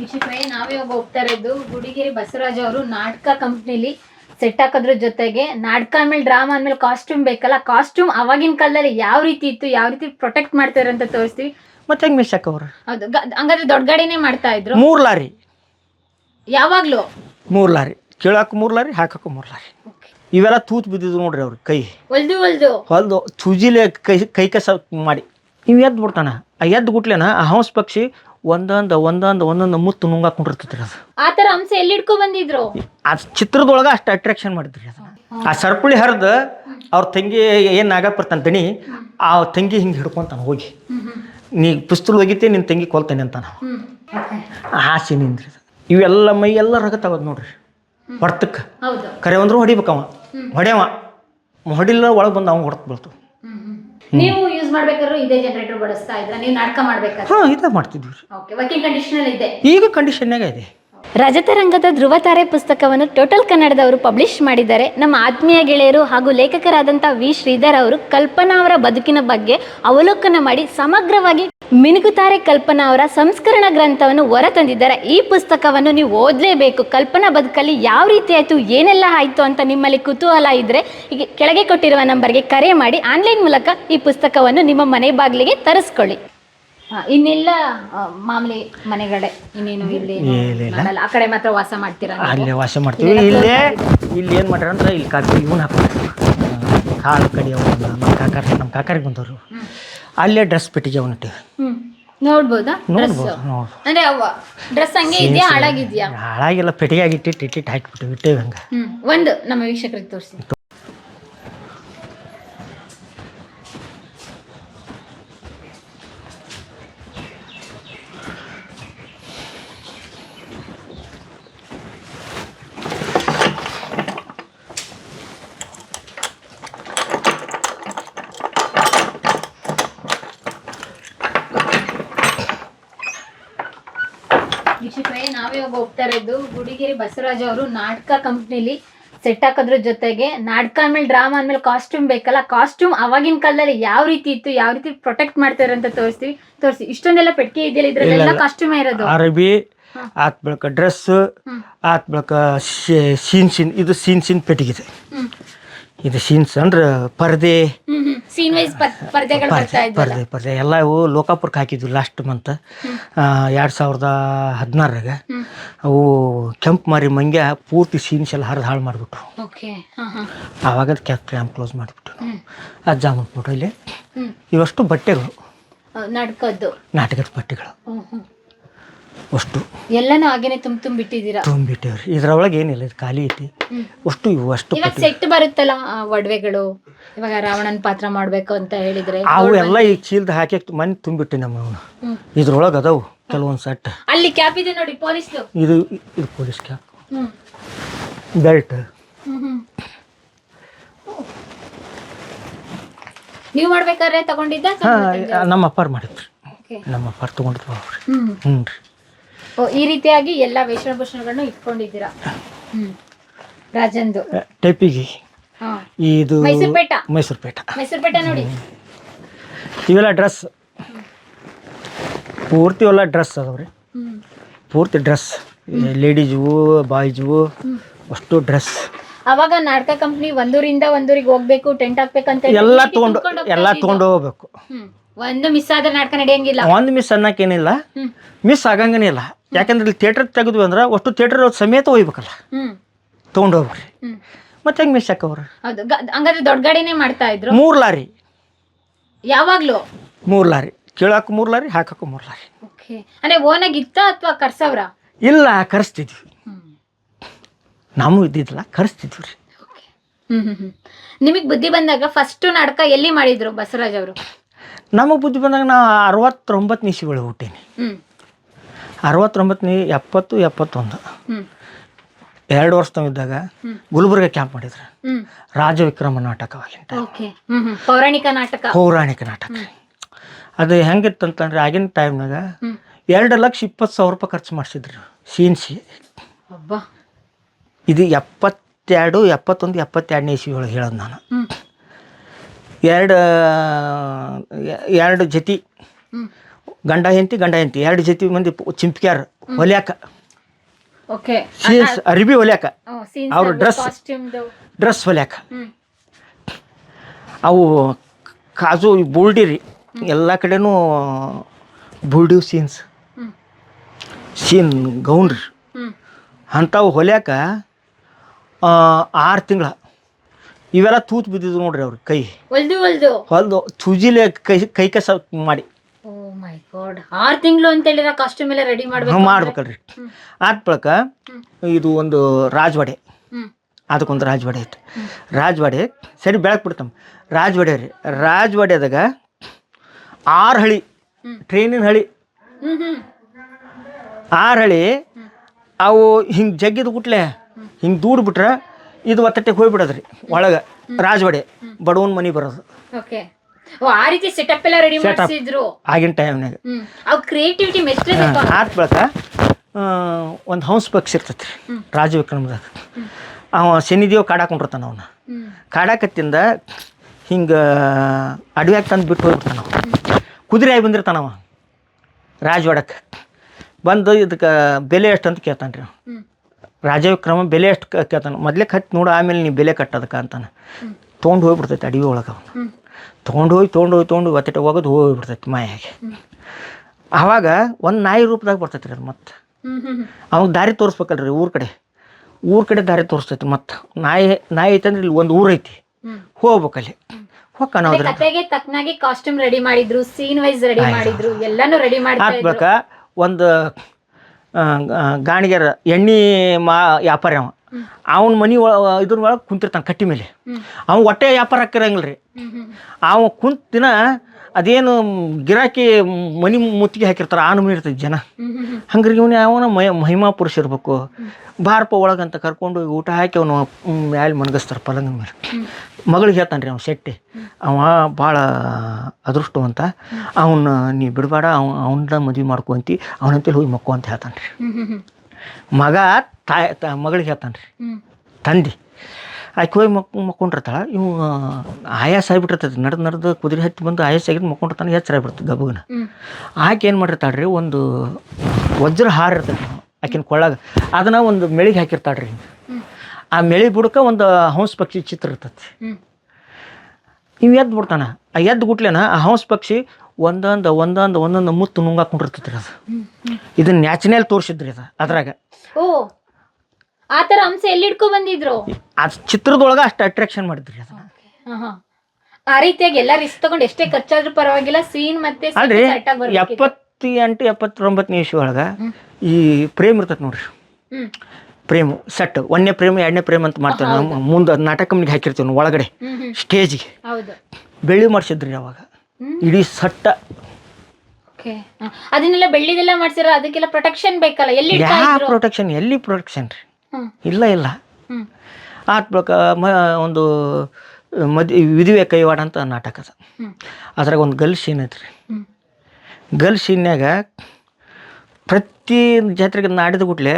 ವೀಕ್ಷಕರೇ ನಾವೇ ಒಬ್ಬ ಹೋಗ್ತಾ ಇರೋದು ಗುಡಿಗೆರೆ ಬಸವರಾಜ್ ಅವರು ನಾಟಕ ಕಂಪ್ನಿಲಿ ಸೆಟ್ ಹಾಕೋದ್ರ ಜೊತೆಗೆ ನಾಟಕ ಆಮೇಲೆ ಡ್ರಾಮಾ ಆದ್ಮೇಲೆ ಕಾಸ್ಟ್ಯೂಮ್ ಬೇಕಲ್ಲ ಕಾಸ್ಟ್ಯೂಮ್ ಅವಾಗಿನ ಕಾಲದಲ್ಲಿ ಯಾವ ರೀತಿ ಇತ್ತು ಯಾವ ರೀತಿ ಪ್ರೊಟೆಕ್ಟ್ ಮಾಡ್ತಾರೆ ಅಂತ ತೋರಿಸ್ತೀವಿ. ಮತ್ತೆ ಹೆಂಗ್ ಮಿಸ್ ಹಾಕವ್ರ? ಹೌದು ಗ- ಹಂಗಾದ್ರೆ ದೊಡ್ಡ ಗಾಡಿನೇ ಮಾಡ್ತಾ ಇದ್ರು. ಮೂರು ಲಾರಿ. ಯಾವಾಗ್ಲೂ? ಮೂರು ಲಾರಿ. ಕೇಳಕ್ ಮೂರು ಲಾರಿ ಹಾಕಕ್ಕೆ ಮೂರು ಲಾರಿ. ಇವೆಲ್ಲ ತೂತು ಬಿದ್ದಿದ್ದು ನೋಡ್ರಿ ಅವ್ರ ಕೈ. ಒಲ್ದು ಒಲ್ದು. ಹೊಲ್ದು ಚೂಜಿಲೆ ಕೈ ಕೈ ಕಸ ಮಾಡಿ. ಇವು ಎದ್ದು ಬಿಡ್ತಾನ? ಆ ಎದ್ದು ಗುಟ್ಲೇನ? ಆ ಹಂಸ ಪಕ್ಷಿ ಒಂದೊಂದು ಒಂದೊಂದು ಒಂದೊಂದು ಮುತ್ತು ನುಂಗಾಕೊಂಡಿರ್ತೈತಿ ಅದು. ಆ ತರ ಅಂಶ ಎಲ್ಲಿ ಇಟ್ಕೊ ಬಂದಿದ್ರು? ಆ ಚಿತ್ರದೊಳಗೆ ಅಷ್ಟು ಅಟ್ರಾಕ್ಷನ್ ಮಾಡಿದ್ರಿ ಅದು. ಆ ಸರ್ಪುಳಿ ಹರಿದು ಅವ್ರ ತಂಗಿ ಏನು ನಾಗಪ್ಪರ್ತಾನೆ ದಣಿ ಆ ತಂಗಿ ಹಿಂಗೆ ಹಿಡ್ಕೊಂತಾನೆ ಹೋಗಿ. ನೀ ಪುಸ್ತಲ್ ಹೋಗಿತ್ತೆ ನಿನ್ನ ತಂಗಿ ಕೊಲ್ತೇನೆ ಅಂತ ನಾವು ಆ ಸೀನಿಂದ್ರಿ ಅದು. ಇವೆಲ್ಲ ಮೈ ಎಲ್ಲ ರಗತ್ತಾಗೋದು ನೋಡ್ರಿ. ಹೊಡ್ತಕ್ಕೆ ಹೌದು. ಕರೆ ಒಂದ್ರು ಹೊಡಿಬೇಕವ. ಹೊಡೆಯವ. ಹೊಡಿಲ್ಲ ಒಳಗೆ ಬಂದು ಅವ್ನು ಹೊಡ್ತು ಬೀಳ್ತು. ನೀವು ಯೂಸ್ ಮಾಡ್ಬೇಕಾದ್ರೂ ಇದೇ ಜನರೇಟರ್ ಬಳಸ್ತಾ ಇದ್ರ ನೀವು ನಾಟಕ ಮಾಡ್ಬೇಕಾದ್ರೆ. ಹಾಂ ಇದ ಮಾಡ್ತಿದ್ವಿ. ರೀ ಓಕೆ ವರ್ಕಿಂಗ್ ಕಂಡೀಷನ್ ಇದೆ. ಈಗ ಕಂಡೀಷನ್ನಾಗ ಇದೆ. ರಜತರಂಗದ ಧ್ರುವತಾರೆ ಪುಸ್ತಕವನ್ನು ಟೋಟಲ್ ಕನ್ನಡದವರು ಪಬ್ಲಿಷ್ ಮಾಡಿದ್ದಾರೆ. ನಮ್ಮ ಆತ್ಮೀಯ ಗೆಳೆಯರು ಹಾಗೂ ಲೇಖಕರಾದಂಥ ವಿ. ಶ್ರೀಧರ್ ಅವರು ಕಲ್ಪನಾ ಅವರ ಬದುಕಿನ ಬಗ್ಗೆ ಅವಲೋಕನ ಮಾಡಿ ಸಮಗ್ರವಾಗಿ ಮಿನುಗುತ್ತಾರೆ ಕಲ್ಪನಾ ಅವರ ಸಂಸ್ಕರಣ ಗ್ರಂಥವನ್ನು ಹೊರತಂದಿದ್ದಾರೆ. ಈ ಪುಸ್ತಕವನ್ನು ನೀವು ಓದಲೇಬೇಕು. ಕಲ್ಪನಾ ಬದುಕಲ್ಲಿ ಯಾವ ರೀತಿ ಆಯಿತು ಏನೆಲ್ಲ ಆಯಿತು ಅಂತ ನಿಮ್ಮಲ್ಲಿ ಕುತೂಹಲ ಇದ್ದರೆ ಈಗ ಕೆಳಗೆ ಕೊಟ್ಟಿರುವ ನಂಬರ್ಗೆ ಕರೆ ಮಾಡಿ ಆನ್ಲೈನ್ ಮೂಲಕ ಈ ಪುಸ್ತಕವನ್ನು ನಿಮ್ಮ ಮನೆ ಬಾಗಿಲಿಗೆ ತರಿಸ್ಕೊಳ್ಳಿ. ಇನ್ನೆಲ್ಲ ಮಾಮೂಲಿ ಮನೆಗಡೆ ಇನ್ನೇನು ಇಲ್ಲಿ ಆ ಕಡೆ ಮಾತ್ರ ವಾಸ ಮಾಡ್ತೀರಾ? ಅಲ್ಲೇ ವಾಸ ಮಾಡ್ತೀವಿ. ಇಲ್ಲೇ ಇಲ್ಲಿ ಏನು ಮಾಡ್ಯಾರ ಅಂದ್ರೆ ಇಲ್ಲಿ ಕಾಕಿ ಇವನ್ ಹಾಕ್ತಾರೆ. ಕಾಳು ಕಡಿಯವ ನಮ್ಮ ಕಾಕಾರ ನಮ್ಮ ಕಾಕಾರಿಗೆ ಬಂದವರು. ಅಲ್ಲೇ ಡ್ರೆಸ್ ಪೆಟ್ಟಿಗೆ ಇಟ್ಟಿವಿ ಹ್ಮ್. ನೋಡ್ಬೋದಾ? ಡ್ರೆಸ್ ನೋಡ್ಬೋದು ನೋಡ್ಬೋದು. ಅಂದ್ರೆ ಅವ ಡ್ರೆಸ್ ಹಂಗೆ ಇದೆಯಾ ಹಾಳಾಗಿದ್ಯಾ? ಹಾಳಾಗೆಲ್ಲ ಪೆಟ್ಟಿಗೆ ಆಗಿಟ್ಟು ಇಟ್ಟಿಟ್ಟು ಹಾಕಿಬಿಟ್ಟು ಇಟ್ಟೇವಿ ಹಂಗೆ ಹ್ಮ್. ಒಂದು ನಮ್ಮ ವೀಕ್ಷಕರಿಗೆ ತೋರಿಸಿ. ವೀಕ್ಷಕರೇ ನಾವೇ ಇವಾಗ ಹೋಗ್ತಾ ಇರೋದು ಗುಡಿಗೆರೆ ಬಸವರಾಜ್ ಅವರು ನಾಟಕ ಕಂಪ್ನಿಲಿ ಸೆಟ್ ಹಾಕೋದ್ರ ಜೊತೆಗೆ ನಾಟಕ ಆದ್ಮೇಲೆ ಡ್ರಾಮಾ ಆದ್ಮೇಲೆ ಕಾಸ್ಟ್ಯೂಮ್ ಬೇಕಲ್ಲ? ಕಾಸ್ಟ್ಯೂಮ್ ಅವಾಗಿನ ಕಾಲದಲ್ಲಿ ಯಾವ ರೀತಿ ಇತ್ತು? ಯಾವ ರೀತಿ ಪ್ರೊಟೆಕ್ಟ್ ಮಾಡ್ತಾರೆ ಅಂತ ತೋರಿಸ್ತೀವಿ. ತೋರಿಸಿ ಇಷ್ಟೊಂದೆಲ್ಲ ಪೆಟ್ಟಿಗೆ ಇದೆಯಲ್ಲ ಇದ್ರಲ್ಲೆಲ್ಲ ಕಾಸ್ಟ್ಯೂಮ್ ಇರೋದು. ಅರಬಿ ಆತ್ ಬೆಳಕ ಡ್ರೆಸ್. ಆತ್ ಬೆಳಕ ಸೀನ್ ಸೀನ್ ಇದು ಸೀನ್ ಸೀನ್ ಪೆಟ್ಟಿಗೆ ಇದೆ. ಇದು ಸೀನ್ಸ್ ಅಂದ್ರೆ ಪರ್ದೆ ಸೀನ್ ವೈಸ್ ಪರ್ದೆಗಳು ಬರ್ತಾ ಇದ್ವಲ್ಲ? ಪರ್ದೆ ಪರ್ದೆ. ಎಲ್ಲ ಇವು ಲೋಕಾಪುರಕ್ಕೆ ಹಾಕಿದ್ವಿ ಲಾಸ್ಟ್ ಮಂತ್ ಎರಡು ಸಾವಿರದ ಹದಿನಾರರಾಗ. ಅವು ಕೆಂಪು ಮಾರಿ ಮಂಗ್ಯ ಪೂರ್ತಿ ಸೀನ್ಸ್ ಎಲ್ಲ ಹರಿದು ಹಾಳು ಮಾಡಿಬಿಟ್ರು. ಓಕೆ. ಹಾ ಹಾ. ಆವಾಗ ಕ್ಯಾಪ್ ಕ್ಯಾಂಪ್ ಕ್ಲೋಸ್ ಮಾಡಿಬಿಟ್ಟು ಅಜ್ಜ ಅದು ಇಲ್ಲಿ. ಇವಷ್ಟು ಬಟ್ಟೆಗಳು. ನಾಟಕದ್ದು ನಾಟಕದ ಬಟ್ಟೆಗಳು. ಹ್ಮ್ ಹ್ಮ್ ಅಷ್ಟು. ಎಲ್ಲಾನು ಹಾಗೇನೆ ತುಂಬ ತುಂಬಿಟ್ಟಿದ್ದೀರಾ ತುಂಬಿಟ್ಟೇವ್ರಿ ಇದ್ರೊಳಗೆ ಏನಿಲ್ಲ ಇದು ಖಾಲಿ ಐತಿ. ಅಷ್ಟು ಇವು ಅಷ್ಟು ಇವಾಗ ಸೆಟ್ ಬರುತ್ತಲ್ಲ ಆ, ಒಡವೆಗಳು? ಇವಾಗ ರಾವಣನ ಪಾತ್ರ ಮಾಡ್ಬೇಕು ಅಂತ ಹೇಳಿದ್ರೆ ಅವು ಎಲ್ಲ ಈ ಚೀಲ್ದ ಹಾಕಿ ಮನೆ ತುಂಬಿಟ್ಟೆ ನಮ್ಮ ಅವನು. ಇದ್ರೊಳಗೆ ಅದಾವು ಕೆಲವೊಂದು ಸೆಟ್ ಅಲ್ಲಿ ಕ್ಯಾಪ್ ಇದೆ ನೋಡಿ ಪೊಲೀಸ್ ಇದು ಇದು ಪೊಲೀಸ್ ಕ್ಯಾಪ್ ಹ್ಮ್. ಬೆಲ್ಟ್ ಹ್ಮ್ ಹ್ಮ್. ನೀವು ಮಾಡ್ಬೇಕಾದ್ರೆ ತಗೊಂಡಿದ್ದ? ಹಾಂ ನಮ್ಮ ಅಪ್ಪಾರು ಮಾಡಿದ್ರು. ನಮ್ಮ ಅಪ್ಪಾರು ತಗೊಂಡಿದ್ರು ಅವ್ರಿ. ಹ್ಮ್. ಹ್ಞೂ ರೀ. ಈ ರೀತಿಯಾಗಿ ಎಲ್ಲ ವೇಷಭೂಷಣಗಳನ್ನು ಇಟ್ಕೊಂಡಿದ್ದೀರಾ? ಹ್ಮ್. ರಾಜಂದು. ಟೈಪಿಗೆ. ಹಾ. ಇದು ಮೈಸೂರು ಪೇಟ? ಮೈಸೂರು ಪೇಟ. ಮೈಸೂರು ಪೇಟ ನೋಡಿ. ಇವೆಲ್ಲ ಡ್ರೆಸ್. ಪೂರ್ತಿ ಎಲ್ಲ ಡ್ರೆಸ್ ಅದಾವ್ರಿ. ಹ್ಮ್. ಪೂರ್ತಿ ಡ್ರೆಸ್. ಲೇಡೀಸ್ವು ಬಾಯ್ಸ್ವು ಅಷ್ಟು ಡ್ರೆಸ್. ಅವಾಗ ನಾಟಕ ಕಂಪ್ನಿ ಒಂದೂರಿಂದ ಒಂದೂರಿಗೆ ಹೋಗ್ಬೇಕು ಟೆಂಟ್ ಹಾಕ್ಬೇಕಂತ ಎಲ್ಲ ತಗೊಂಡು ಎಲ್ಲ ತಗೊಂಡು ತೊಗೊಂಡು ಹೋಗ್ಬೇಕು. ಹ್ಮ್. ಒಂದು ಮಿಸ್ ಆದ್ರೆ ನಾಟಕ ನಡೆಯಂಗಿಲ್ಲ. ಒಂದು ಮಿಸ್ ಅನ್ನಕೇನಿಲ್ಲ ಮಿಸ್ ಆಗಂಗನೇ ಇಲ್ಲ. ಯಾಕಂದ್ರೆ ಇಲ್ಲಿ ಥಿಯೇಟರ್ ತೆಗೆದ್ವಿ ಅಂದ್ರೆ ಅಷ್ಟು ಥಿಯೇಟರ್ ಸಮೇತ ಒಯ್ಬೇಕಲ್ಲ ತೊಗೊಂಡು ಹೋಗ್ರಿ ಮತ್ತೆ ಹೆಂಗೆ ಮಿಸ್ ಹಾಕವ್ರಿ? ಹೌದು ಗ- ಹಂಗಾದ್ರೆ ದೊಡ್ಡ ಗಾಡಿನೇ ಮಾಡ್ತಾ ಇದ್ರು. ಮೂರು ಲಾರಿ. ಯಾವಾಗ್ಲೂ? ಮೂರು ಲಾರಿ. ಕೇಳಕ್ಕೆ ಮೂರು ಲಾರಿ ಹಾಕಕ್ಕೂ ಮೂರು ಲಾರಿ. ಓಕೆ. ಅಂದ್ರೆ ಓನಾಗಿ ಇತ್ತ ಅಥವಾ ಕರ್ಸವ್ರ? ಇಲ್ಲ ಕರೆಸ್ತಿದ್ವಿ. ನಾವು ಇದ್ದಿದ್ದಿಲ್ಲ ಕರೆಸ್ತಿದ್ವಿ ರೀ. ಹ್ಮ್ ಹ್ಮ್ ಹ್ಮ್. ನಿಮಗೆ ಬುದ್ಧಿ ಬಂದಾಗ ಫಸ್ಟ್ ನಾಟಕ ಎಲ್ಲಿ ಮಾಡಿದ್ರು ಬಸವರಾಜ್ ಅವರು? ನಮಗೆ ಬುದ್ಧಿ ಬಂದಾಗ ನಾ ಅರವತ್ತೊಂಬತ್ತು ನಿಶಿಗಳು ಹುಟ್ಟೀನಿ. ಅರವತ್ತೊಂಬತ್ತು ಎಪ್ಪತ್ತು ಎಪ್ಪತ್ತೊಂದು. ಎರಡು ವರ್ಷ ತಂಗಿದ್ದಾಗ ಹ್ಮ್. ಗುಲ್ಬರ್ಗ ಕ್ಯಾಂಪ್ ಮಾಡಿದ್ರು. ರಾಜ ವಿಕ್ರಮ ನಾಟಕ ಓಕೆ. ಪೌರಾಣಿಕ ನಾಟಕ. ಪೌರಾಣಿಕ ನಾಟಕ. ಅದು ಹೆಂಗಿತ್ತಂತಂದ್ರೆ ಆಗಿನ ಟೈಮ್ನಾಗ ಎರಡು ಲಕ್ಷ ಇಪ್ಪತ್ತು ಸಾವಿರ ರೂಪಾಯಿ ಖರ್ಚು ಮಾಡಿಸಿದ್ರು. ಸೀನ್ಸಿ ಇದು ಎಪ್ಪತ್ತೆರಡು ಎಪ್ಪತ್ತೊಂದು ಎಪ್ಪತ್ತೆರಡನೇ ಇಸ್ವಿ ಒಳಗೆ ಹೇಳೋದು ನಾನು. ಎರಡು ಎರಡು ಜತಿ. ಗಂಡ ಹೆಂಡತಿ ಗಂಡ ಹೆಂಡತಿ. ಎರಡು ಜತಿ ಮಂದಿ ಚಿಂಪಿಕ್ಯಾರ ಹೊಲಿಯಾಕ. ಸೀನ್ಸ್ ಅರಿಬಿ ಹೊಲ್ಯಾಕ. ಅವ್ರು ಡ್ರೆಸ್ ಡ್ರೆಸ್ ಹೊಲ್ಯಾಕ. ಅವು ಕಾಜು ಬುಲ್ಡಿ ರೀ. ಎಲ್ಲ ಕಡೆನೂ ಬುಲ್ಡಿ ಸೀನ್ಸ್. ಸೀನ್ ಗೌನ್ ರೀ. ಅಂಥವು ಹೊಲ್ಯಾಕ ಆರು ತಿಂಗಳ. ಇವೆಲ್ಲ ತೂತ್ ಬಿದ್ದಿದ್ದು ನೋಡ್ರಿ ಅವ್ರ ಕೈ. ಒಲ್ದು ಒಲ್ದು ಹೊಲ್ದು ತುಜಿಲೆ ಕೈ ಕೈ ಕಸ ಮಾಡಿ. ಓ ಮೈ ಗಾಡ್. ಆರ್ ತಿಂಗಳು ಅಂತ ಹೇಳಿದ್ರೆ ಕಾಸ್ಟ್ಯೂಮ್ ಎಲ್ಲ ರೆಡಿ ಮಾಡ್ಬೇಕು ಮಾಡ್ಬೇಕಲ್ರಿ. ಆದ ಬಳಿಕ ಇದು ಒಂದು ರಾಜವಾಡೆ. ಅದಕ್ಕೊಂದು ರಾಜವಾಡೆ ಐತೆ ರಾಜವಾಡೆ ಸರಿ ಬೆಳಕ್ ಬಿಡ್ತಮ್ಮ ರಾಜವಾಡೆ ರೀ. ರಾಜವಾಡೆದಾಗ ಆರು ಹಳಿ ಟ್ರೈನಿನ ಹಳಿ. ಆರು ಹಳಿ ಅವು ಹಿಂಗೆ ಜಗ್ಗಿದ ಗುಟ್ಲೆ ಹಿಂಗೆ ದೂಡ್ ಬಿಟ್ರೆ ಇದು ಒತ್ತಟ್ಟೆಗೆ ಹೋಗ್ಬಿಡೋದ್ರಿ ಒಳಗೆ ರಾಜವಾಡೆ ಬಡವನ ಮನೆ ಬರೋದು. ಓಕೆ ಓ ಆ ರೀತಿ ಸೆಟಪ್ ಎಲ್ಲ ರೆಡಿ ಮಾಡಿಸಿದ್ರು. ಆಗಿನ ಟೈಮ್ನಾಗ ಹ್ಮ್. ಅವ್ ಕ್ರಿಯೇಟಿವಿಟಿ ಮೆಚ್ಚಲೇಬೇಕು ಆದ ಬಳಿಕ ಒಂದು ಹಂಸ ಪಕ್ಷಿ ಇರ್ತೈತಿ ರೀ ರಾಜ ವಿಕ್ರಮದಾಗ ಅವ ಶನಿದೇವ್ ಕಾಡಾಕೊಂಡಿರ್ತಾನ ಅವನ್ನ ಹ್ಮ್. ಕಾಡಾಕತ್ತಿಂದ ಹಿಂಗೆ ಅಡವ್ಯಾಗ ತಂದು ಬಿಟ್ಟು ಹೋಗ್ಬಿಡ್ತಾನ ಅವ ಕುದುರೆ ಆಗಿ ಬಂದಿರ್ತಾನವ ರಾಜವಾಡಕ್ಕೆ ಬಂದು ಇದಕ್ಕೆ ಬೆಲೆ ಎಷ್ಟು ಅಂತ ಕೇಳ್ತಾನೆ ರೀ ಹ್ಮ್. ರಾಜವಿಕ್ರಮ ಬೆಲೆ ಎಷ್ಟು ಕೇಳ್ತಾನೆ. ಮೊದಲೇ ಕಟ್ಟಿ ನೋಡು ಆಮೇಲೆ ನೀ ಬೆಲೆ ಕಟ್ಟೋದಕ್ಕೆ ಅಂತಾನೆ. ತೊಗೊಂಡು ಹೋಗ್ಬಿಡ್ತೈತೆ ಅಡವಿ ಒಳಗೆ ಅವನು. ತೊಗೊಂಡು ಹೋಗಿ ತೊಗೊಂಡು ಹೋಗಿ ತೊಗೊಂಡು ಒತ್ತಟೆ ಹೋಗೋದು ಹೋಗ್ಬಿಡ್ತೈತೆ ಮಾಯಾಗೆ. ಆವಾಗ ಒಂದು ನಾಯಿ ರೂಪದಾಗ ಬರ್ತೈತೆ ರೀ ಅದು ಮತ್ತೆ. ಅವಾಗ ದಾರಿ ತೋರಿಸ್ಬೇಕಲ್ರಿ ಊರ ಕಡೆ. ಊರ ಕಡೆ ದಾರಿ ತೋರಿಸ್ತೈತೆ ಮತ್ತೆ. ನಾಯಿ ನಾಯಿ ಐತಂದ್ರೆ ಇಲ್ಲಿ ಒಂದು ಊರೈತಿ ಐತಿ. ಹೋಗ್ಬೇಕಲ್ಲಿ. ನಾವು ಕತೆಗೆ ತಕ್ಕನಾಗಿ ಕಾಸ್ಟ್ಯೂಮ್ ರೆಡಿ ಮಾಡಿದ್ರು ಸೀನ್ ವೈಸ್ ರೆಡಿ ಮಾಡಿದ್ರು ಎಲ್ಲಾನು ರೆಡಿ ಹಾಕ್ಬೇಕ. ಒಂದು ಗಾಣಿಗೆರ ಎಣ್ಣೆ ಮಾ ವ್ಯಾಪಾರಿ ಅವ. ಅವನ ಮನೆ ಒಳ ಇದ್ರ ಒಳಗೆ ಕುಂತಿರ್ತಾನೆ ಕಟ್ಟಿ ಮೇಲೆ. ಅವನು ಅವ ಹೊಟ್ಟೆ ವ್ಯಾಪಾರ ಹಾಕಿರಂಗಿಲ್ಲ ರೀ ಅವ ಕುಂತ ದಿನ ಅದೇನು ಗಿರಾಕಿ ಮನಿ ಮುತ್ತಿಗೆ ಹಾಕಿರ್ತಾರೆ ಆ ನಮೂನಿ ಇರ್ತೈತಿ ಜನ. ಹಂಗ್ರಿ ಇವನು ಅವನ ಮಯ ಮಹಿಮಾ ಪುರುಷ ಇರ್ಬೇಕು. ಬಾರಪ್ಪ ಒಳಗಂತ ಕರ್ಕೊಂಡು ಹೋಗಿ ಊಟ ಹಾಕಿ ಅವನು ಮ್ಯಾಲೆ ಮಣಗಿಸ್ತಾರೆ ಪಲಂಗ ಮೇಲೆ. ಮಗಳಿಗೆ ಹೇಳ್ತಾನೆ ರೀ ಅವ್ನು ಶೆಟ್ಟಿ. ಅವ ಭಾಳ ಅದೃಷ್ಟವಂತ. ಅವನ್ನ ನೀ ಬಿಡಬೇಡ ಅವ ಅವನ್ನ ಮದುವೆ ಮಾಡ್ಕೊಂತಿ ಅವನಂತೇಳಿ ಹೋಗಿ ಮಕ್ಕೋ ಅಂತ ಹೇಳ್ತಾನೆ ರೀ ಮಗ ತಾಯಿ, ತ, ಮಗಳಿಗೆ ಹೇಳ್ತಾನೆ ರೀ ತಂದೆ, ಆಕೆ ಹೋಗಿ ಮಕ್, ಮಕ್ಕೊಂಡಿರ್ತಾಳೆ. ಇವು ಆಯಾಸ ಆಗಿಬಿಟ್ಟಿರ್ತೈತಿ. ನಡೆದು ನಡೆದು ಕುದುರೆ ಹತ್ತಿ ಬಂದು ಆಯಾಸ ಆಗಿದ್ದು ಮಕ್ಕೊಂಡಿರ್ತಾನೆ, ಎಚ್ಚರ ಆಗ್ಬಿಡ್ತದೆ ಗಬಗನ ಆಕೆ ಏನು ಮಾಡಿರ್ತಾಳೆ ರೀ ಒಂದು ವಜ್ರ ಹಾರ ಇರ್ತೈತೆ. ಆಕಿನ ಕೊಳ್ಳಾಗ. ಅದನ್ನ ಒಂದು ಮೆಳಿಗೆ ಹಾಕಿರ್ತಾಳೆ ರೀ ಆ ಮೆಳಿ ಬುಡಕ ಒಂದು ಹಂಸ ಪಕ್ಷಿ ಚಿತ್ರ ಇರ್ತತಿ. ಇವ್ ಎದ್ದು ಬಿಡ್ತಾನ. ಆ ಎದ್ದು ಗುಟ್ಲೇನ ಆ ಹಂಸ ಪಕ್ಷಿ ಒಂದೊಂದು ಒಂದೊಂದು ಒಂದೊಂದು ಮುತ್ತು ನುಂಗಾಕೊಂಡಿರ್ತೈತ್ರಿ ಅದು. ಇದನ್ನ ನ್ಯಾಚುರಲ್ ತೋರಿಸಿದ್ರಿ ಅದು ಅದ್ರಾಗ. ಓ ಆ ತರ ಅಂಶ ಎಲ್ಲಿ ಬಂದಿದ್ರು? ಆ ಚಿತ್ರದೊಳಗೆ ಅಷ್ಟು ಅಟ್ರಾಕ್ಷನ್ ಮಾಡಿದ್ರಿ ಹಾ. ಆ ರೀತಿಯಾಗಿ ಎಲ್ಲ ರಿಸ್ಕ್ ತಗೊಂಡು ಎಷ್ಟೇ ಖರ್ಚಾದ್ರೂ ಪರವಾಗಿಲ್ಲ ಸೀನ್ ಮತ್ತೆ ಅಲ್ರಿ ಕರೆಕ್ಟಾಗಿ ಬರ್ಬೇಕಿತ್ತು. ಎಪ್ಪತ್ತು ಎಂಟು ಎಪ್ಪತ್ತೊಂಬತ್ತನೇ ಇಶ್ಯೂ ಒಳಗೆ. ಈ ಪ್ರೇಮ್ ಇರ್ತೈತೆ ನೋಡ್ರಿ. ಪ್ರೇಮ್ ಸೆಟ್ ಒಂದನೇ ಪ್ರೇಮ ಎರಡನೇ ಪ್ರೇಮ್ ಅಂತ ಮಾಡ್ತೇವೆ ನಾವು. ಮುಂದೆ ನಾಟಕ ಕಂಪ್ನಿಗೆ ಹಾಕಿರ್ತೀವಿ ನಾವು ಒಳಗಡೆ ಸ್ಟೇಜ್ಗೆ. ಬೆಳ್ಳಿ ಮಾಡಿಸಿದ್ರಿ ಅವಾಗ. ಇಡೀ ಸಟ್ಟ. ಅದನ್ನೆಲ್ಲ ಬೆಳ್ಳಿದೆಲ್ಲ ಮಾಡ್ಸಿರ ಅದಕ್ಕೆಲ್ಲ ಪ್ರೊಟೆಕ್ಷನ್ ಬೇಕಲ್ಲ? ಎಲ್ಲಿ ಯಾವ ಪ್ರೊಟೆಕ್ಷನ್ ಎಲ್ಲಿ ಪ್ರೊಟೆಕ್ಷನ್ ರೀ? ಇಲ್ಲ ಇಲ್ಲ. ಆತ್ ಬಳಿಕ ಮ ಒಂದು ಮದ್ ವಿಧಿವೆ ಕೈವಾಡ ಅಂತ ನಾಟಕ ಅದ. ಅದ್ರಾಗ ಒಂದು ಗಲ್ ಸೀನ್ ಐತ್ರಿ. ಗಲ್ ಸೀನ್ಯಾಗ ಪ್ರತಿ ಜಾತ್ರೆಗೆ ನಾಡಿದ ಗುಟ್ಲೆ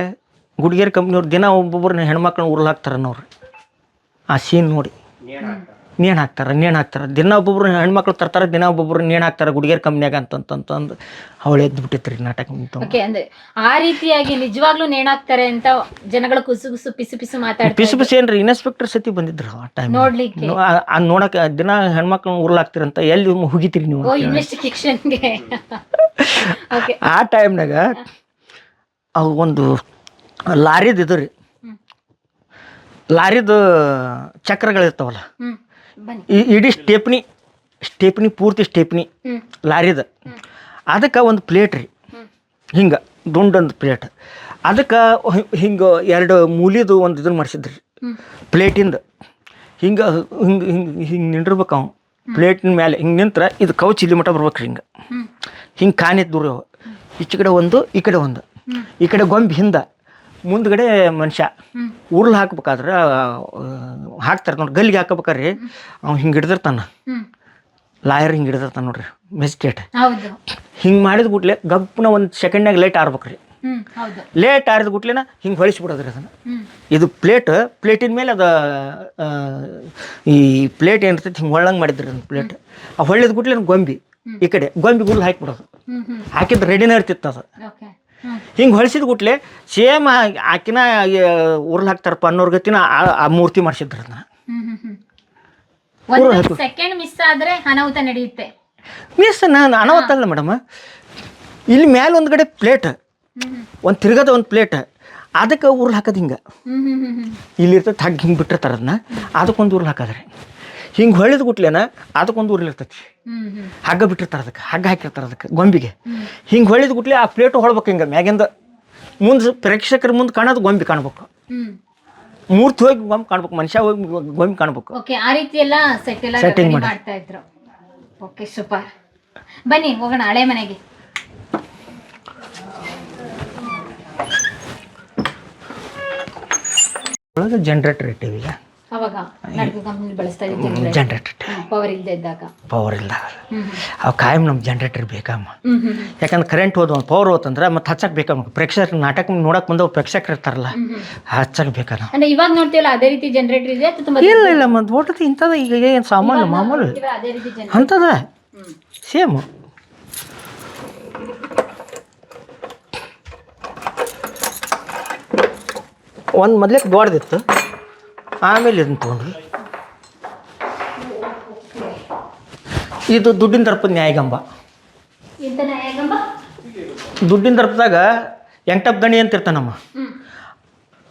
ಗುಡಿಗೇರಿ ಕಂಪ್ನಿಯವ್ರು ದಿನ ಒಬ್ಬೊಬ್ಬರನ್ನ ಹೆಣ್ಮಕ್ಳನ್ನ ಉರ್ಲ್ ಹಾಕ್ತಾರ ನೋಡ್ರಿ ಆ ಸೀನ್ ನೋಡಿ ನೇಣು ಹಾಕ್ತಾರೆ ನೇಣು ಹಾಕ್ತಾರೆ? ದಿನ ಒಬ್ಬೊಬ್ರು ಹೆಣ್ಮಕ್ಳು ತರ್ತಾರೆ ದಿನ ಒಬ್ಬೊಬ್ರು ನೇಣು ಹಾಕ್ತಾರೆ ಗುಡಿಗೆರ್ ಕಂಪ್ನಿಯಾಗ ಅಂತಂತಂದು ಅವಳು ಎದ್ದು ಬಿಟ್ಟಿತ್ತು ರೀ ನಾಟಕ. ಓಕೆ ಅಂದ್ರೆ ಆ ರೀತಿಯಾಗಿ ನಿಜವಾಗ್ಲೂ ನೇಣಾಕ್ತಾರೆ ಅಂತ ಜನಗಳು ಕುಸು ಕುಸು ಪಿಸು ಪಿಸು ಮಾತಾಡ್ತಾರೆ ಪಿಸು ಪಿಸು ಏನ್ರಿ ಇನ್ಸ್ಪೆಕ್ಟರ್ ಸತಿ ಬಂದಿದ್ರು ಆ ಟೈಮ್ ನೋಡ್ಲಿಕ್ಕೆ. ನೋಡಕ್ಕೆ ದಿನ ಹೆಣ್ಮಕ್ಳನ್ನ ಉರ್ಲಾಕ್ತಿರಂತ ಎಲ್ಲಿ ಹುಗಿತೀರಿ ನೀವು ಓ ಇನ್ವೆಸ್ಟಿಗೇಷನ್ಗೆ ಓಕೆ. ಆ ಟೈಮ್ನಾಗ ಅವು ಒಂದು ಲಾರಿದು ಇದು ರೀ. ಲಾರಿದು ಚಕ್ರಗಳಿರ್ತಾವಲ್ಲ ಈ ಇಡೀ ಸ್ಟೆಪ್ನಿ ಸ್ಟೆಪ್ನಿ ಪೂರ್ತಿ ಸ್ಟೇಪ್ನಿ ಲಾರಿದ. ಅದಕ್ಕೆ ಒಂದು ಪ್ಲೇಟ್ ರೀ. ಹಿಂಗೆ ದುಂಡೊಂದು ಪ್ಲೇಟ್. ಅದಕ್ಕೆ ಹಿಂಗೆ ಎರಡು ಮೂಲಿದು ಒಂದು ಇದನ್ನು ಮಾಡಿಸಿದ್ರಿ. ಪ್ಲೇಟಿಂದ. ಹಿಂಗೆ ಹಿಂಗೆ ಹಿಂಗೆ ಹಿಂಗೆ ನಿಂಡಿರ್ಬೇಕು ಅವ. ಪ್ಲೇಟಿನ ಮೇಲೆ ಹಿಂಗೆ ನಿಂತ್ರ ಇದು ಕೌಚ್ ಇಲ್ಲಿ ಮಟ್ಟ ಬರ್ಬೇಕು ರೀ ಹಿಂಗೆ. ಹಿಂಗೆ ಕಾಣಿದ್ದು ದೂರ ಈಚೆ ಕಡೆ ಒಂದು ಈ ಕಡೆ ಒಂದು. ಈ ಕಡೆ ಗೊಂಬೆ ಹಿಂದೆ. ಮುಂದ್ಗಡೆ ಮನುಷ್ಯ ಉರ್ಲು ಹಾಕ್ಬೇಕಾದ್ರೆ ಹಾಕ್ತಾರೆ ನೋಡಿ ಗಲ್ಲಿಗೆ ಹಾಕಬೇಕಾರ್ರಿ ಅವ್ನು ಹಿಂಗೆ ಹಿಡ್ದಿರ್ತಾನ. ಲಾಯರ್ ಹಿಂಗೆ ಹಿಡ್ದಿರ್ತಾನೆ ನೋಡ್ರಿ ಮೆಜಿಸ್ಟ್ರೇಟ್ ಹಿಂಗೆ ಮಾಡಿದ ಗುಟ್ಲೆ ಗಪ್ಪನ ಒಂದು ಸೆಕೆಂಡ್ನಾಗ ಲೇಟ್ ಆರ್ಬೇಕ್ರಿ. ಲೇಟ್ ಆರಿದ ಗುಟ್ಲೆನ ಹಿಂಗೆ ಹೊಳಿಸ್ಬಿಡೋದ್ರಿ ಅದನ್ನು. ಇದು ಪ್ಲೇಟ್ ಪ್ಲೇಟಿನ ಮೇಲೆ ಅದು ಈ ಪ್ಲೇಟ್ ಏನಿರ್ತೈತಿ ಹಿಂಗೆ ಹೊಳ್ಳಂಗೆ ಮಾಡಿದ್ರಿ ಅದನ್ನ ಪ್ಲೇಟ್. ಆ ಹೊಳ್ಳಿದ ಗುಟ್ಲೆ ಗೊಂಬಿ ಈ ಕಡೆ ಗೊಂಬಿ ಗುಲ್ ಹಾಕಿಬಿಡೋದು. ಹಾಕಿದ್ರೆ ರೆಡಿನೇ ಇರ್ತಿತ್ತು ಅದು. ಹಿಂಗೆ ಹೊಳ್ಸಿದ ಗುಟ್ಲೆ ಸೇಮ್ ಆಕಿನ ಉರ್ಲ್ ಹಾಕ್ತಾರಪ್ಪ ಅನ್ನೋರ್ ಗತಿನ ಆ- ಮೂರ್ತಿ ಮಾಡಿಸಿದ್ರು ಸೆಕೆಂಡ್ ಮಿಸ್ ಆದ್ರೆ ಅನಾಹುತ ನಡೆಯುತ್ತೆ. ಮಿಸ್ ನಾನು ಅನವತ್ತಲ್ಲ ಮೇಡಮ್. ಇಲ್ಲಿ ಮ್ಯಾಲ ಒಂದು ಕಡೆ ಪ್ಲೇಟ್. ಒಂದು ತಿರ್ಗದ ಒಂದು ಪ್ಲೇಟ್. ಅದಕ್ಕೆ ಉರ್ಲ್ ಹಾಕೋದು ಹಿಂಗೆ. ಹ್ಮ್ ಹ್ಮ್ ಹ್ಮ್ ಹ್ಮ್. ಇಲ್ಲಿ ಇರ್ತೈತೆ ಹಗ್ಗ ಹಿಂಗೆ ಬಿಟ್ಟಿರ್ತಾರೆ ಅದನ್ನ. ಅದಕ್ಕೊಂದು ಉರ್ಲ್ ಹಾಕಿದ್ರೆ. ಹಿಂಗೆ ಹೊಳಿದ ಗುಟ್ಲೇನ ಅದಕ್ಕೊಂದು ಉರಿಲಿರ್ತೈತಿ ಹಗ್ಗ ಬಿಟ್ಟಿರ್ತಾರೆ ಅದಕ್ಕೆ ಹಗ್ಗ ಹಾಕಿರ್ತಾರೆ ಅದಕ್ಕೆ ಗೊಂಬಿಗೆ. ಹಿಂಗೆ ಹೊಳಿದ ಗುಟ್ಲೆ ಆ ಪ್ಲೇಟು ಹೊಳ್ಬೇಕು ಹಿಂಗೆ ಮ್ಯಾಗಿಂದ. ಮುಂದೆ ಪ್ರೇಕ್ಷಕರ ಮುಂದೆ ಕಾಣೋದು ಗೊಂಬಿ ಕಾಣ್ಬೇಕು. ಮೂರ್ತಿ ಹೋಗಿ ಗೊಂಬೆ ಕಾಣ್ಬೇಕು ಮನುಷ್ಯ ಹೋಗಿ ಗೊಂಬೆ ಕಾಣ್ಬೇಕು. ಓಕೆ ಆ ರೀತಿ ಎಲ್ಲ ಸೆಟ್ ಎಲ್ಲ Setting ಮಾಡ್ತಾ ಇದ್ರು. ಓಕೆ ಸೂಪರ್ ಬನ್ನಿ ಹೋಗೋಣ ಹಳೆ ಮನೆಗೆ. ಒಳಗೆ ಜನ್ರೇಟರ್ ಇಟ್ಟಿವಿ ಅವಾಗ ನಡ್ಕ ಕಂಪ್ನಿ ಬಳಸ್ತಾ ಇದ್ದೀವಿ ಜನ್ರೇಟರ್ ಪವರ್ ಇಲ್ಲದೆ ಇದ್ದಾಗ. ಪವರ್ ಇಲ್ಲ ಹ್ಮ್ ಅವು ಕಾಯಂ ನಮ್ಮ ಜನರೇಟರ್ ಬೇಕಮ್ಮ. ಯಾಕಂದ್ರೆ ಕರೆಂಟ್ ಹೋದ ಪವರ್ ಹೋತಂದ್ರೆ ಮತ್ತೆ ಹಚ್ಚಕ್ಕೆ ಬೇಕಮ್ಮ ಪ್ರೇಕ್ಷಕರು ನಾಟಕ ನೋಡಕ್ಕೆ ಬಂದವು ಪ್ರೇಕ್ಷಕರು ಇರ್ತಾರಲ್ಲ ಹಚ್ಚಕ್ಕೆ ಬೇಕಲ್ಲ ಅಂದ್ರೆ ಇವಾಗ ನೋಡ್ತೀವಲ್ಲ ಅದೇ ರೀತಿ ಜನರೇಟರ್ ಇದೆ ಇಲ್ಲ ಇಲ್ಲ ಮತ್ತೆ ಓಟದ ಇಂಥದ ಈಗ ಏನು ಸಾಮಾನ್ಯ ಮಾಮೂಲು. ಅಂಥದ ಸೇಮ್ ಒಂದು ಮೊದ್ಲಕ್ಕೆ ದೊಡ್ಡದಿತ್ತು ಆಮೇಲೆ ಇದನ್ನ ತೊಗೊಂಡ್ರಿ. ಇದು ದುಡ್ಡಿನ ದರ್ಪದ ನ್ಯಾಯಗಂಬ. ದುಡ್ಡಿನ ದರ್ಪದಾಗ ಎಂಟಪ್ಪ ಗಣಿ ಅಂತ ಇರ್ತಾನಮ್ಮ.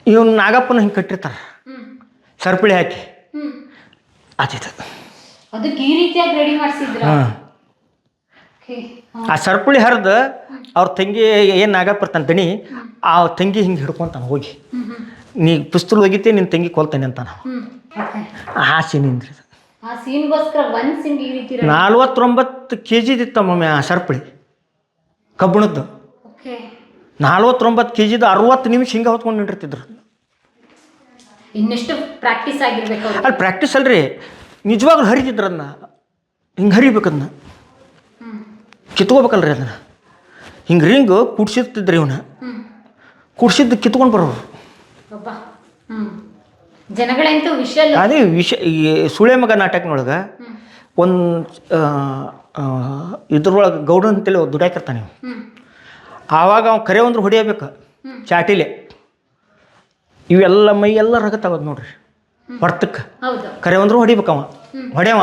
ಇವನು ನಾಗಪ್ಪನ ಹಿಂಗೆ ಕಟ್ಟಿರ್ತಾರೆ. ಸರ್ಪಳಿ ಹಾಕಿ. ಆತಿತ್ತು ಅದಕ್ಕೆ ಈ ರೀತಿಯಾಗಿ ರೆಡಿ ಮಾಡಿಸಿದ್ರ? ಹಾಂ. ಆ ಸರ್ಪುಳಿ ಹರಿದು ಅವ್ರ ತಂಗಿ ಏನು ನಾಗಪ್ಪ ಇರ್ತಾನೆ ದಣಿ ಆ ತಂಗಿ ಹಿಂಗೆ ಹಿಡ್ಕೊಂತಾನೆ ಹೋಗಿ. ನೀ ಪಿಸ್ತೂಲ್ ಒಗಿತೆ ನಿನ್ನ ತಂಗಿ ಕೊಲ್ತಾನೆ ಅಂತ ನಾವು. ಆ ಸೀನಿಂದ್ರಿ ಆ ಸೀನ್ಗೋಸ್ಕರ ಒಂದ್ ಸೀನ್ ಈ ರೀತಿ ನಲ್ವತ್ತೊಂಬತ್ತು ಕೆ ಜಿದಿತ್ತಮ್ಮ ಆ ಸರ್ಪಳಿ ಕಬ್ಬಿಣದ್ದು. ನಲ್ವತ್ತೊಂಬತ್ತು ಕೆ ಜಿದು ಅರವತ್ತು ನಿಮಿಷ ಹಿಂಗೆ ಹೊತ್ಕೊಂಡು ನಿಂತಿರ್ತಿದ್ರು. ಇನ್ನೆಷ್ಟು ಪ್ರಾಕ್ಟೀಸ್ ಆಗಿರ್ಬೇಕು. ಅಲ್ಲಿ ಪ್ರಾಕ್ಟೀಸ್ ಅಲ್ರಿ. ನಿಜವಾಗ್ಲೂ ಹರಿತಿದ್ರು ಅದನ್ನ ಹಿಂಗೆ ಹರಿಬೇಕು ಅದನ್ನ ಹ್ಮ್. ಕಿತ್ಕೋಬೇಕಲ್ರಿ ಅದನ್ನ. ಹಿಂಗೆ ರಿಂಗು ಕುಡ್ಸಿರ್ತಿದ್ರಿ ಇವನ. ಹ್ಮ್. ಕುಡ್ಸಿದ್ದು ಕಿತ್ಕೊಂಡು ಬರೋರು. ಜನಗಳಂತೂ ಅದೇ ವಿಷ ಈ ಸುಳೆ ಮಗ ನಾಟಕನೊಳಗೆ ಒಂದು ಇದ್ರೊಳಗೆ ಗೌಡ ಅಂತೇಳಿ ದುಡಾಕಿರ್ತಾನೆ ದುಡ್ಯಾಕಿರ್ತಾನೆ ಆವಾಗ ಅವ್ನು ಕರೆ ಅಂದ್ರೆ ಹೊಡಿಯಬೇಕು. ಚಾಟಿಲೆ. ಇವೆಲ್ಲ ಮೈ ಎಲ್ಲ ರಗತ್ತಾಗೋದು ನೋಡ್ರಿ. ಹೊರ್ತಕ್ಕೆ. ಕರೆ ಅಂದ್ರೆ ಹೊಡಿಬೇಕು ಅವ ಹೊಡ್ಯವ.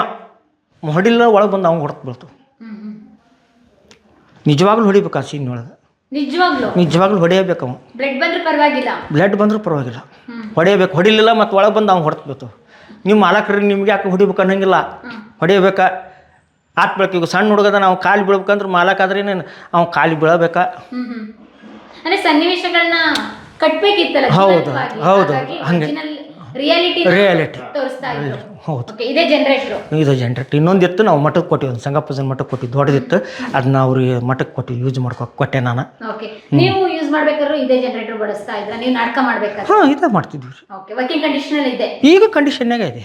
ಹೊಡಿಲ್ಲ ಒಳಗೆ ಬಂದು ಅವ್ನು ಹೊಡ್ತು ಬೀಳ್ತು ನಿಜವಾಗ್ಲೂ ಹೊಡಿಬೇಕು ಆ ಸೀನ್ ಒಳಗೆ. ನಿಜವಾಗ್ಲು? ನಿಜವಾಗ್ಲೂ ಹೊಡೆಯಬೇಕು ಅವ. ಬ್ಲಡ್ ಬಂದ್ರೂ ಪರವಾಗಿಲ್ಲ? ಬ್ಲಡ್ ಬಂದ್ರೂ ಪರವಾಗಿಲ್ಲ. ಹೊಡೆಯಬೇಕು. ಹೊಡಿಲಿಲ್ಲ ಮತ್ತು ಒಳಗೆ ಬಂದು ಅವ್ನು ಹೊಡ್ತು ಬೀಳ್ತು ನಿಮ್ಮ ಮಾಲಕರು ನಿಮ್ಗೆ ಯಾಕೆ ಹೊಡಿಬೇಕು ಅನ್ನಂಗಿಲ್ಲ. ಹೊಡೆಯಬೇಕ? ಆತ್ ಬೆಳಕಿಗೆ ಸಣ್ಣ ಹುಡುಗದ ನಾವು ಕಾಲು ಬೀಳ್ಬೇಕಂದ್ರೆ ಮಾಲಕ ಆದ್ರೆ ಅವ್ನು ಕಾಲು ಬೀಳಬೇಕ? ಸನ್ನಿವೇಶಗಳನ್ನ ಕಟ್ಬೇಕಿತ್ತಲ್ಲ ಹೌದು, ಹೌದು, ಹಂಗೆ. ರಿಯಾಲಿಟಿ ರಿಯಾಲಿಟಿ ತೋರಿಸ್ತಾ ಇದ್ರು. ಹೌದು. ಓಕೆ ಇದೇ ಜನರೇಟ್ರು ಇದು ಜನ್ರೇಟ್ ಇನ್ನೊಂದಿತ್ತು ನಾವು ಮಠಕ್ಕೆ ಕೊಟ್ಟಿವಿ. ಒಂದು ಸಂಗಪ್ಪನ ಮಠಕ್ಕೆ ಕೊಟ್ಟಿವಿ. ದೊಡ್ಡದಿತ್ತು ಅದನ್ನ ಅವ್ರಿಗೆ ಮಠಕ್ಕೆ ಕೊಟ್ಟಿವಿ. ಯೂಸ್ ಮಾಡ್ಕೊ ಕೊಟ್ಟೆ ನಾನು. ಓಕೆ ನೀವು ಯೂಸ್ ಮಾಡ್ಬೇಕಾದ್ರೂ ಇದೇ ಜನರೇಟರ್ ಬಳಸ್ತಾ ಇದ್ರ. ನೀವು ನಾಟಕ ಮಾಡ್ಬೇಕಾದ್ರೆ. ಹಾಂ ಇದೇ ಮಾಡ್ತಿದ್ವಿ. ಓಕೆ ವರ್ಕಿಂಗ್ ಕಂಡೀಷನ್ ಇದೆ. ಈಗ ಕಂಡೀಷನ್ನಾಗ ಇದೆ.